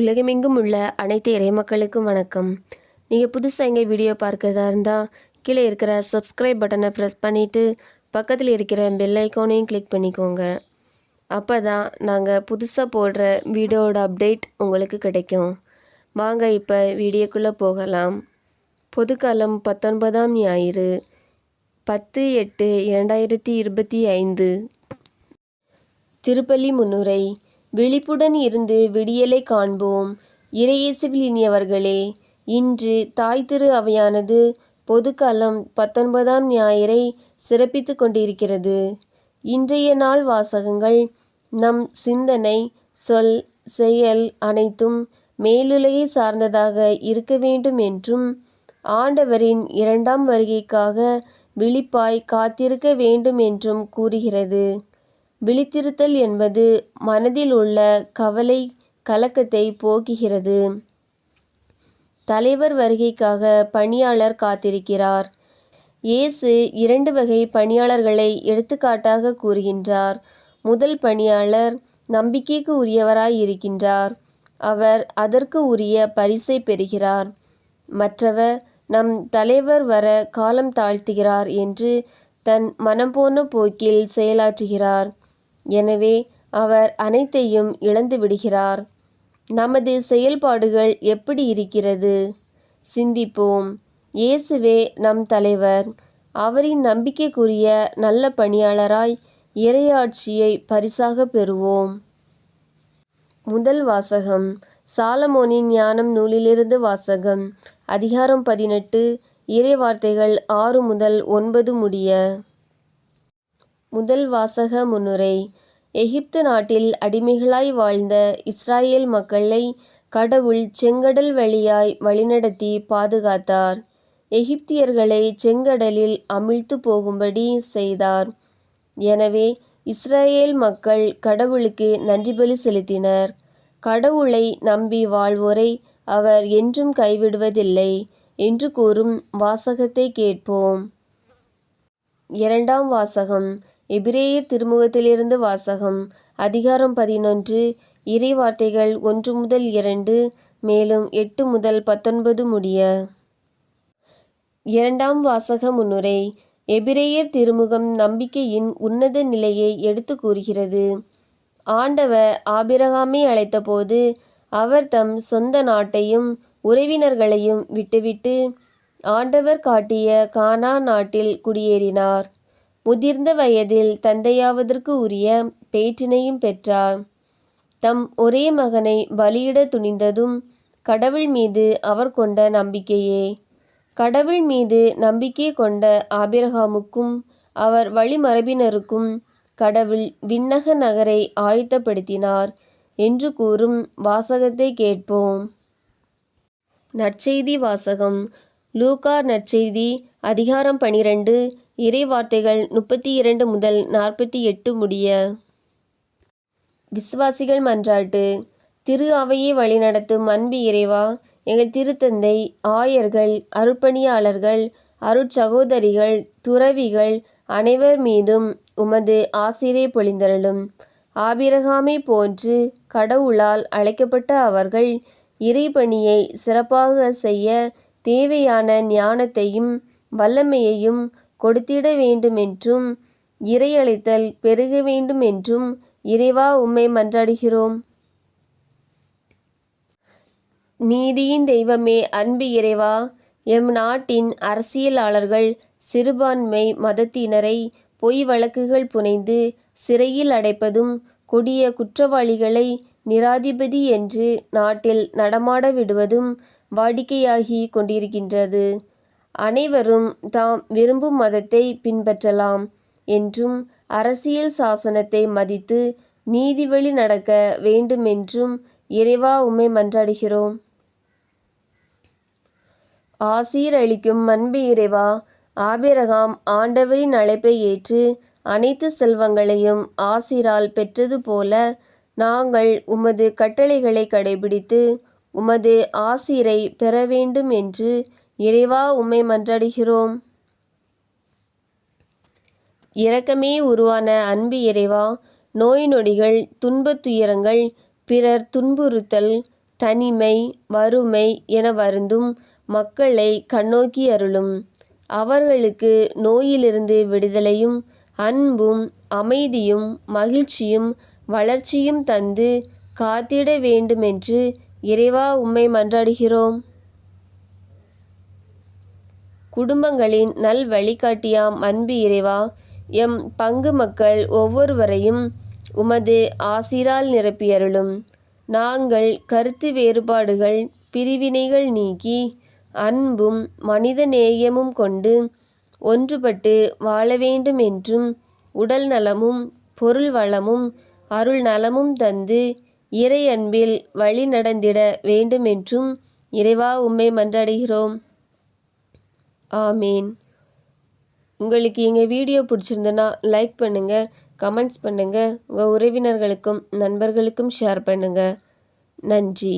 உலகமெங்கும் உள்ள அனைத்து இறைமக்களுக்கும் வணக்கம். நீங்கள் புதுசாக எங்கள் வீடியோ பார்க்கறதா இருந்தால் கீழே இருக்கிற சப்ஸ்கிரைப் பட்டனை ப்ரெஸ் பண்ணிவிட்டு பக்கத்தில் இருக்கிற பெல் ஐக்கானையும் கிளிக் பண்ணிக்கோங்க. அப்போ தான் நாங்கள் புதுசாக போடுற வீடியோட அப்டேட் உங்களுக்கு கிடைக்கும். வாங்க இப்போ வீடியோக்குள்ளே போகலாம். பொதுக்காலம் பத்தொன்பதாம் ஞாயிறு பத்து எட்டு இரண்டாயிரத்தி இருபத்தி ஐந்து. திருப்பள்ளி முன்னுரை விழிப்புடன் இருந்து விடியலை காண்போம். இறையேசுவில் இனியவர்களே இன்று தாய் திரு அவையானது பொதுக்காலம் பத்தொன்பதாம் ஞாயிறை சிறப்பித்து கொண்டிருக்கிறது. இன்றைய நாள் வாசகங்கள் நம் சிந்தனை சொல் செயல் அனைத்தும் மேலுலகை சார்ந்ததாக இருக்க வேண்டும் என்றும் ஆண்டவரின் இரண்டாம் வருகைக்காக விழிப்பாய் காத்திருக்க வேண்டும் என்றும் கூறுகிறது. விழித்திருத்தல் என்பது மனதில் உள்ள கவலை கலக்கத்தை போக்குகிறது. தலைவர் வருகைக்காக பணியாளர் காத்திருக்கிறார். இயேசு இரண்டு வகை பணியாளர்களை எடுத்துக்காட்டாக கூறுகின்றார். முதல் பணியாளர் நம்பிக்கைக்கு உரியவராய் இருக்கின்றார். அவர் அதற்கு உரிய பரிசை பெறுகிறார். மற்றவர் நம் தலைவர் வர காலம் தாழ்த்துகிறார் என்று தன் மனம் போன போக்கில் செயலாற்றுகிறார். எனவே அவர் அனைத்தையும் இழந்து விடுகிறார். நமது செயல்பாடுகள் எப்படி இருக்கிறது? சிந்திப்போம். இயேசுவே நம் தலைவர். அவரின் நம்பிக்கைக்குரிய நல்ல பணியாளராய் இறையாட்சியை பரிசாக பெறுவோம். முதல் வாசகம். சாலமோனின் ஞானம் நூலிலிருந்து வாசகம். அதிகாரம் பதினெட்டு. இறை வார்த்தைகள் ஆறு முதல் ஒன்பது முடிய. முதல் வாசக முன்னுரை. எகிப்து நாட்டில் அடிமைகளாய் வாழ்ந்த இஸ்ராயேல் மக்களை கடவுள் செங்கடல் வழியாய் வழிநடத்தி பாதுகாத்தார். எகிப்தியர்களை செங்கடலில் அமிழ்த்து போகும்படி செய்தார். எனவே இஸ்ரேல் மக்கள் கடவுளுக்கு நன்றி பலி செலுத்தினர். கடவுளை நம்பி வாழ்வோரை அவர் என்றும் கைவிடுவதில்லை என்று கூறும் வாசகத்தை கேட்போம். இரண்டாம் வாசகம். எபிரேயர் திருமுகத்திலிருந்து வாசகம் அதிகாரம் பதினொன்று இறை வார்த்தைகள் ஒன்று முதல் இரண்டு மேலும் எட்டு முதல் பத்தொன்பது முடிய. இரண்டாம் வாசக முன்னுரை எபிரேயர் திருமுகம் நம்பிக்கையின் உன்னத நிலையை எடுத்து கூறுகிறது. ஆண்டவர் ஆபிரகாமை அழைத்தபோது அவர் தம் சொந்த நாட்டையும் உறவினர்களையும் விட்டுவிட்டு ஆண்டவர் காட்டிய கானா நாட்டில் குடியேறினார். முதிர்ந்த வயதில் தந்தையாவதற்கு உரிய பேற்றினையும் பெற்றார். தம் ஒரே மகனை பலியிட துணிந்ததும் கடவுள் மீது அவர் கொண்ட நம்பிக்கையே. கடவுள் மீது நம்பிக்கை கொண்ட ஆபிரகாமுக்கும் அவர் வழிமரபினருக்கும் கடவுள் விண்ணக நகரை ஆயத்தப்படுத்தினார் என்று கூறும் வாசகத்தை கேட்போம். நற்செய்தி வாசகம் லூகா நற்செய்தி அதிகாரம் பனிரெண்டு இறை வார்த்தைகள் முப்பத்தி இரண்டு முதல் நாற்பத்தி எட்டு முடிய. விசுவாசிகள் மன்றாட்டு திரு அவையை வழிநடத்தும் அன்பு இறைவா எங்கள் திருத்தந்தை ஆயர்கள் அருப்பணியாளர்கள் அருட்சகோதரிகள் துறவிகள் அனைவர் மீதும் உமது ஆசிரியை பொழிந்தருளும். ஆபிரகாமை போன்று கடவுளால் அழைக்கப்பட்ட அவர்கள் இறைபணியை சிறப்பாக செய்ய தேவையான ஞானத்தையும் வல்லமையையும் கொடுத்திட வேண்டுமென்றும் இறையழைத்தல் பெருக வேண்டும் என்றும் இறைவா உம்மை மன்றாடுகிறோம். நீதியின் தெய்வமே அன்பு இறைவா எம் நாட்டின் அரசியலாளர்கள் சிறுபான்மை மதத்தினரை பொய் வழக்குகள் புனைந்து சிறையில் அடைப்பதும் கொடிய குற்றவாளிகளை நிராதிபதி என்று நாட்டில் நடமாட விடுவதும் வாடிக்கையாகி கொண்டிருக்கின்றது. அனைவரும் தாம் விரும்பும் மதத்தை பின்பற்றலாம் என்றும் அரசியல் சாசனத்தை மதித்து நீதிவழி நடக்க வேண்டுமென்றும் இறைவா உம்மை மன்றாடுகிறோம். ஆசீர் அளிக்கும் அன்பு இறைவா ஆபிரகாம் ஆண்டவரின் அழைப்பை ஏற்று அனைத்து செல்வங்களையும் ஆசிரால் பெற்றது போல நாங்கள் உமது கட்டளைகளை கடைபிடித்து உமது ஆசீரை பெற வேண்டும் என்று இறைவா உம்மை மன்றாடுகிறோம். இரக்கமே உருவான அன்பு இறைவா நோய் நொடிகள் துன்பத் துயரங்கள் பிறர் துன்புறுத்தல் தனிமை வறுமை என வருந்தும் மக்களை கண்ணோக்கி அருளும். அவர்களுக்கு நோயிலிருந்து விடுதலையும் அன்பும் அமைதியும் மகிழ்ச்சியும் வளர்ச்சியும் தந்து காத்திட வேண்டுமென்று இறைவா உம்மை மன்றாடுகிறோம். குடும்பங்களின் நல் வழிகாட்டியாம் அன்பு இறைவா எம் பங்கு மக்கள் ஒவ்வொருவரையும் உமது ஆசிரால் நிரப்பியருளும். நாங்கள் கருத்து வேறுபாடுகள் பிரிவினைகள் நீக்கி அன்பும் மனித நேயமும் கொண்டு ஒன்றுபட்டு வாழ வேண்டும் என்றும் உடல் நலமும் பொருள் வளமும் அருள் நலமும் தந்து இறை அன்பில் வழி நடந்திட வேண்டுமென்றும் இறைவா உம்மை மன்றாடுகிறோம். ஆமீன். உங்களுக்கு எங்கள் வீடியோ பிடிச்சிருந்தனா லைக் பண்ணுங்கள் கமெண்ட்ஸ் பண்ணுங்கள் உங்கள் உறவினர்களுக்கும் நண்பர்களுக்கும் ஷேர் பண்ணுங்கள் நன்றி.